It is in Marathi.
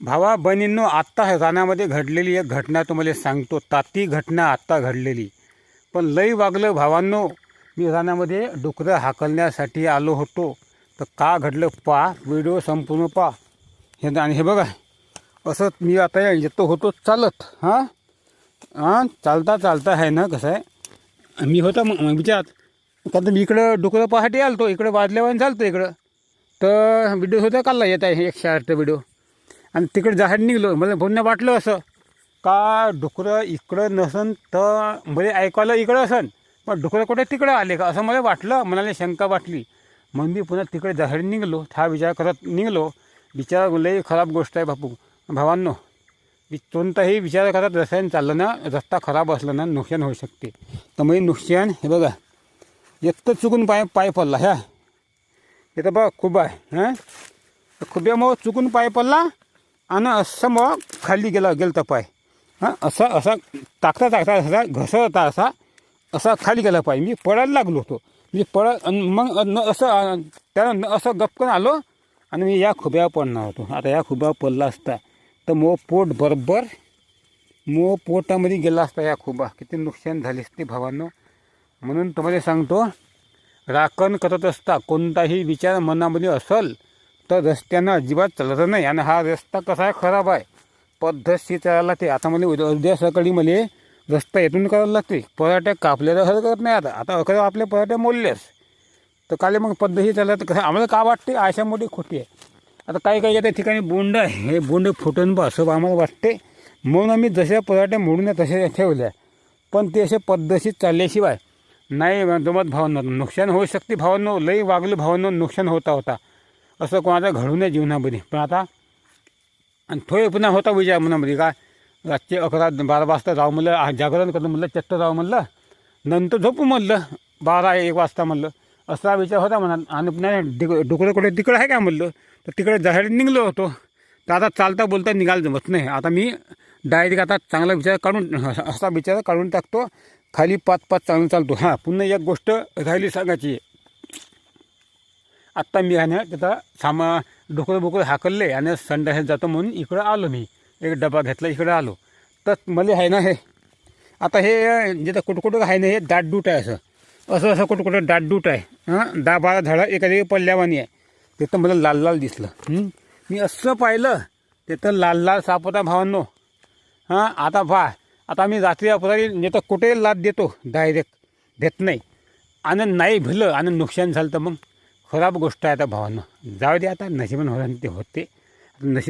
भावा बहिणींनो आत्ता रानामध्ये घडलेली एक घटना तुम्हाला सांगतो. ताती घटना आत्ता घडलेली. पण लई वागलं भावांनो मी रानामध्ये डुकरं हाकलण्यासाठी आलो होतो. तर का घडलं पा व्हिडिओ संपूर्ण पा. हे आणि हे बघा असं मी आता येतो होतो चालत हां? हां चालता चालता आहे ना कसं आहे? मी होता मग विचार. कारण तर मी इकडं डुकरं पाहाटी आलतो इकडं वाजल्यावर चालतो इकडं. तर व्हिडिओ होता काढला येत आहे? एकशे शाळेचा व्हिडिओ आणि तिकडे जाहीर निघलो. मला बोलणं वाटलं असं. का डुकरं इकडं नसन तर म्हणजे ऐकायला इकडं असन. पण डुकरं कुठे तिकडं आले का? असं मला वाटलं. मनाला शंका वाटली. मग मी पुन्हा तिकडे जाहीर निघलो. हा विचार करत निघलो. विचार लई खराब गोष्ट आहे बापू. भावांनो कोणताही विचार करत रस्त्याने चाललं ना रस्ता खराब असला ना नुकसान होऊ शकते. तर म्हणजे नुकसान हे बघा. तर चुकून पाय पाय पडला ह्या. इथं बघा खूप आहे हां? खुब्यामुळं चुकून पाय पडला. आणि असं मग खाली गेला गेलं तर पाय. हां असा असा टाकता टाकता असा घसरता असा असा खाली गेला पाय. मी पडायला लागलो होतो. मी पड मग न असं त्यानं न असं गपकन आलो आणि मी या खुब्यावर पडणार होतो. आता या खुब्यावर पडला असता तर मो पोट बरोबर मो पोटामध्ये गेला असता या खुबा. किती नुकसान झाले असते भावांनो. म्हणून तुम्हाला सांगतो राखण करत असता कोणताही विचार मनामध्ये असल तर रस्त्यानं अजिबात चालत नाही. आणि हा रस्ता कसा आहे? खराब आहे. पद्धतशीर चालायला लागते. आता मला उद्या उद्या सकाळी मला रस्ता येथून करायला लागते. पराठ्या कापल्याला खरं करत नाही आता. आता अकरा आपले पराठ्या मोडल्यास तर काले मग पद्धतशीर चालत कसं आम्हाला का वाटते? आशा मोठी खोटी आहे. आता काही काही त्या ठिकाणी बोंड आहे. हे बोंड फुटून बा असं आम्हाला वाटते. म्हणून आम्ही जशा पराठ्या मोडून तशा ठेवल्या पण ते असे पद्धतशीर चालल्याशिवाय नाही जमत भावना नुकसान होऊ शकते. भावनो लई वागलं भावनो नुकसान होता होता. असं कोणाचा घडू नये जीवनामध्ये. पण आता आणि थोडे पुन्हा होता विचार मनामध्ये का रातचे अकरा बारा वाजता जाऊ म्हणलं जागरण करून म्हणलं चट्ट जाऊ म्हणलं नंतर झोपू म्हणलं बारा एक वाजता म्हणलं. असा विचार होता म्हणा. आणि पुन्हा डिक डुकरं कुठे तिकडं आहे का म्हणलं? तर तिकडे जाहीर निघलो होतो. तर आता चालता बोलता निघाल जमत नाही. आता मी डायरेक्ट आता चांगला विचार काढून असा विचार काढून टाकतो. खाली पाच पाच चांगलं चालतो. हां पुन्हा एक गोष्ट राहिली सांगायची. आत्ता मी आहे ना तिथं सामा डोकं बोकळं हाकलले आणि संडास जातो म्हणून इकडं आलो मी. एक डबा घेतला इकडं आलो. तर मला आहे ना हे आता हे जिथं कुठं आहे ना हे दाटडूट आहे असं. असं असं कुठं कुठं दाटडूट आहे. हां? दहा बारा झाडं एखादी पल्ल्यावानी आहे. तिथं मला लाल लाल दिसलं. मी असं पाहिलं तिथं लाल लाल साप होता भावांनो. हां? आता पहा आता मी रात्री अपरात्री नेता कुठे लाद देतो? डायरेक्ट. देत नाही. आणि नाही भिलं आणि नुकसान झालं तर मग? खराब गोष्ट आहे आता भावानं. जाऊ दे आता नशिबान होणार ते होते. नशीब